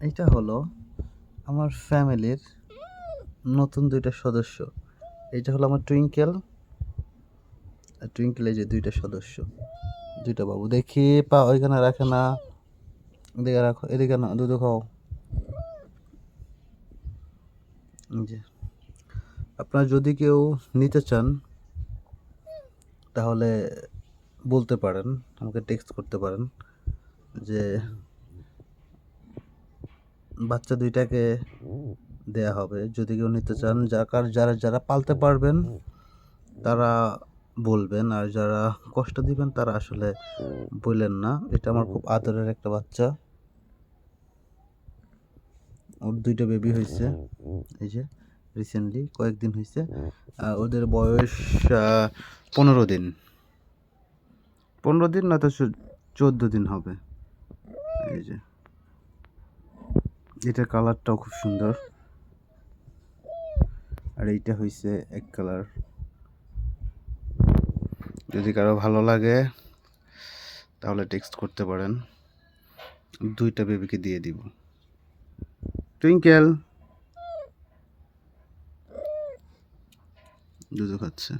এটা হলো আমার ফ্যামিলির নতুন দুইটা সদস্য। এটা হলো আমার টুইঙ্কেল। আর টুইঙ্কেল এই যে দুইটা সদস্য। দুইটা বাবু। দেখি, পা ওইখানে রাখে না। এদিকে রাখো, এদিকে না, দুধ খাও। যে। আপনারা যদি কেউ নিতে চান, তাহলে বলতে পারেন, আমাকে টেক্সট করতে পারেন যে বাচ্চা দুইটাকে দেয়া হবে। যদি কেউ নিতে চান যাকার যারা যারা পালতে পারবেন, তারা বলবেন। আর যারা কষ্ট দিবেন, তারা আসলে বললেন না। এটা আমার খুব আদরের একটা বাচ্চা। ওর দুইটা বেবি হয়েছে। এই যে রিসেন্টলি কয়েকদিন হয়েছে। ওদের বয়স পনেরো দিন। পনেরো দিন না, তো চোদ্দ দিন হবে। এই যে। এটার কালারটাও খুব সুন্দর। আর এইটা হয়েছে এক কালার। যদি কারও ভালো লাগে, তাহলে টেক্সট করতে পারেন। দুইটা বেবিকে দিয়ে দিব। টুইঙ্কেল দুধ খাচ্ছে।